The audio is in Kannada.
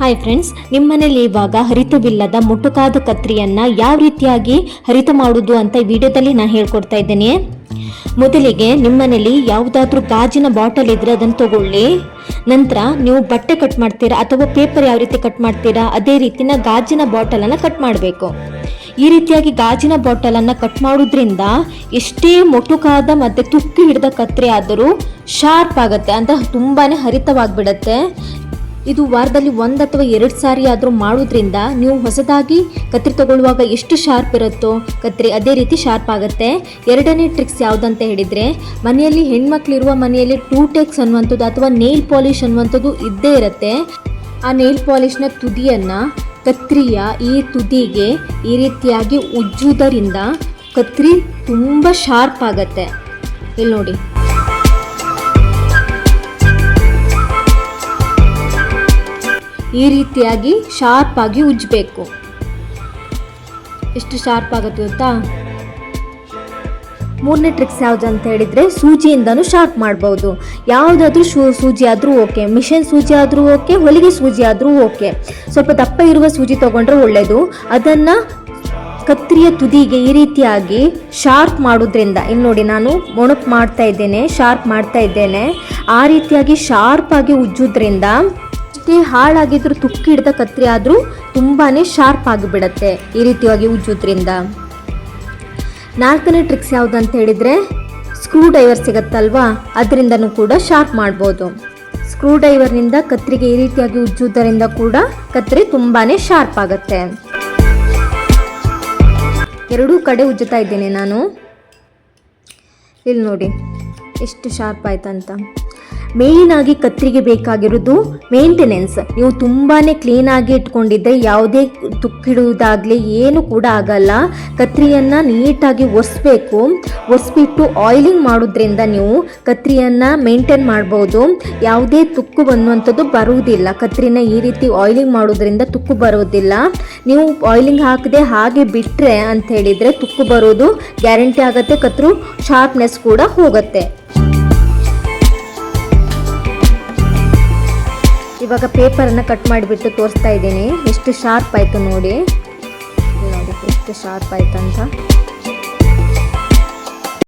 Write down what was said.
ಹಾಯ್ ಫ್ರೆಂಡ್ಸ್ ನಿಮ್ಮ ಮನೇಲಿ ಇವಾಗ ಹರಿತವಿಲ್ಲದ ಮುಟುಕಾದ ಕತ್ರಿಯನ್ನು ಯಾವ ರೀತಿಯಾಗಿ ಹರಿತ ಮಾಡುವುದು ಅಂತ ವಿಡಿಯೋದಲ್ಲಿ ನಾನು ಹೇಳ್ಕೊಡ್ತಾ ಇದ್ದೇನೆ. ಮೊದಲಿಗೆ ನಿಮ್ಮ ಮನೇಲಿ ಯಾವುದಾದ್ರೂ ಗಾಜಿನ ಬಾಟಲ್ ಇದ್ರೆ ಅದನ್ನು ತಗೊಳ್ಳಿ. ನಂತರ ನೀವು ಬಟ್ಟೆ ಕಟ್ ಮಾಡ್ತೀರಾ ಅಥವಾ ಪೇಪರ್ ಯಾವ ರೀತಿ ಕಟ್ ಮಾಡ್ತೀರಾ ಅದೇ ರೀತಿನ ಗಾಜಿನ ಬಾಟಲನ್ನು ಕಟ್ ಮಾಡಬೇಕು. ಈ ರೀತಿಯಾಗಿ ಗಾಜಿನ ಬಾಟಲನ್ನು ಕಟ್ ಮಾಡೋದ್ರಿಂದ ಎಷ್ಟೇ ಮೊಟುಕಾದ ಮತ್ತು ತುಕ್ಕಿ ಹಿಡಿದ ಕತ್ರಿ ಆದರೂ ಶಾರ್ಪ್ ಆಗುತ್ತೆ ಅಂತ ತುಂಬಾ ಹರಿತವಾಗಿಬಿಡತ್ತೆ. ಇದು ವಾರದಲ್ಲಿ ಒಂದು ಅಥವಾ ಎರಡು ಸಾರಿ ಆದರೂ ಮಾಡೋದ್ರಿಂದ ನೀವು ಹೊಸದಾಗಿ ಕತ್ರಿ ತಗೊಳ್ಳುವಾಗ ಎಷ್ಟು ಶಾರ್ಪ್ ಇರುತ್ತೋ ಕತ್ರಿ ಅದೇ ರೀತಿ ಶಾರ್ಪ್ ಆಗುತ್ತೆ. ಎರಡನೇ ಟ್ರಿಕ್ಸ್ ಯಾವುದಂತ ಹೇಳಿದರೆ, ಮನೆಯಲ್ಲಿ ಹೆಣ್ಮಕ್ಳಿರುವ ಮನೆಯಲ್ಲಿ ಟೂ ಟೆಕ್ಸ್ ಅನ್ನುವಂಥದ್ದು ಅಥವಾ ನೇಲ್ ಪಾಲಿಶ್ ಅನ್ನುವಂಥದ್ದು ಇದ್ದೇ ಇರುತ್ತೆ. ಆ ನೇಲ್ ಪಾಲಿಶ್ನ ತುದಿಯನ್ನು ಕತ್ರಿಯ ಈ ತುದಿಗೆ ಈ ರೀತಿಯಾಗಿ ಉಜ್ಜುವುದರಿಂದ ಕತ್ರಿ ತುಂಬ ಶಾರ್ಪ್ ಆಗುತ್ತೆ. ಇಲ್ಲಿ ನೋಡಿ. ಈ ರೀತಿಯಾಗಿ ಶಾರ್ಪಾಗಿ ಉಜ್ಜಬೇಕು. ಎಷ್ಟು ಶಾರ್ಪ್ ಆಗುತ್ತೆ ಗೊತ್ತಾ? ಮೂರನೇ ಟ್ರಿಕ್ಸ್ ಯಾವುದು ಅಂತ ಹೇಳಿದರೆ ಸೂಜಿಯಿಂದನೂ ಶಾರ್ಪ್ ಮಾಡ್ಬೋದು. ಯಾವುದಾದ್ರೂ ಶೂ ಸೂಜಿ ಆದರೂ ಓಕೆ ಮಿಷನ್ ಸೂಜಿ ಆದರೂ ಓಕೆ ಹೊಲಿಗೆ ಸೂಜಿ ಆದರೂ ಓಕೆ ಸ್ವಲ್ಪ ದಪ್ಪ ಇರುವ ಸೂಜಿ ತೊಗೊಂಡ್ರೆ ಒಳ್ಳೆಯದು ಅದನ್ನು ಕತ್ತರಿಯ ತುದಿಗೆ ಈ ರೀತಿಯಾಗಿ ಶಾರ್ಪ್ ಮಾಡೋದ್ರಿಂದ ಇಲ್ಲಿ ನೋಡಿ ನಾನು ಮೊಣಪ್ ಮಾಡ್ತಾ ಇದ್ದೇನೆ ಶಾರ್ಪ್ ಮಾಡ್ತಾ ಇದ್ದೇನೆ, ಆ ರೀತಿಯಾಗಿ ಶಾರ್ಪಾಗಿ ಉಜ್ಜೋದ್ರಿಂದ ಎಷ್ಟೇ ಹಾಳಾಗಿದ್ರು, ತುಕ್ಕಿ ಹಿಡಿದ ಕತ್ರಿ ಆದರೂ ತುಂಬಾ ಶಾರ್ಪ್ ಆಗಿಬಿಡತ್ತೆ ಈ ರೀತಿಯಾಗಿ ಉಜ್ಜೋದ್ರಿಂದ. ನಾಲ್ಕನೇ ಟ್ರಿಕ್ಸ್ ಯಾವುದು ಅಂತ ಹೇಳಿದರೆ ಸ್ಕ್ರೂ ಡೈವರ್ ಸಿಗತ್ತಲ್ವಾ? ಅದರಿಂದನೂ ಕೂಡ ಶಾರ್ಪ್ ಮಾಡ್ಬೋದು. ಸ್ಕ್ರೂ ಡೈವರ್ನಿಂದ ಕತ್ರಿಗೆ ಈ ರೀತಿಯಾಗಿ ಉಜ್ಜೋದರಿಂದ ಕೂಡ ಕತ್ರಿ ತುಂಬಾ ಶಾರ್ಪ್ ಆಗುತ್ತೆ. ಎರಡೂ ಕಡೆ ಉಜ್ಜುತ್ತಾ ಇದ್ದೇನೆ ನಾನು. ಇಲ್ಲಿ ನೋಡಿ, ಎಷ್ಟು ಶಾರ್ಪ್ ಆಯ್ತಂತ. ಮೇಯ್ನಾಗಿ ಕತ್ತರಿಗೆ ಬೇಕಾಗಿರೋದು ಮೇಂಟೆನೆನ್ಸ್ ನೀವು ತುಂಬಾ ಕ್ಲೀನಾಗಿ ಇಟ್ಕೊಂಡಿದ್ದರೆ ಯಾವುದೇ ತುಕ್ಕಿಡುವುದಾಗಲಿ ಏನು ಕೂಡ ಆಗಲ್ಲ. ಕತ್ರಿಯನ್ನು ನೀಟಾಗಿ ಒರೆಸ್ಬೇಕು. ಒರೆಸ್ಬಿಟ್ಟು ಆಯಿಲಿಂಗ್ ಮಾಡೋದ್ರಿಂದ ನೀವು ಕತ್ತರಿಯನ್ನ ಮೇಂಟೈನ್ ಮಾಡ್ಬೋದು. ಯಾವುದೇ ತುಕ್ಕು ಬನ್ನುವಂಥದ್ದು ಬರುವುದಿಲ್ಲ. ಕತ್ತರಿನ ಈ ರೀತಿ ಆಯಿಲಿಂಗ್ ಮಾಡೋದ್ರಿಂದ ತುಕ್ಕು ಬರೋದಿಲ್ಲ ನೀವು ಆಯಿಲಿಂಗ್ ಹಾಕದೆ ಹಾಗೆ ಬಿಟ್ಟರೆ ಅಂತ ಹೇಳಿದರೆ ತುಕ್ಕು ಬರೋದು ಗ್ಯಾರಂಟಿ ಆಗುತ್ತೆ. ಕತ್ತರು ಶಾರ್ಪ್ನೆಸ್ ಕೂಡ ಹೋಗುತ್ತೆ. ಇವಾಗ ಪೇಪರನ್ನು ಕಟ್ ಮಾಡಿಬಿಟ್ಟು ತೋರಿಸ್ತಾ ಇದ್ದೀನಿ. ಎಷ್ಟು ಶಾರ್ಪ್ ಆಯಿತು ನೋಡಿ. ನೋಡಿ ಎಷ್ಟು ಶಾರ್ಪ್ ಆಯ್ತು ಅಂತ.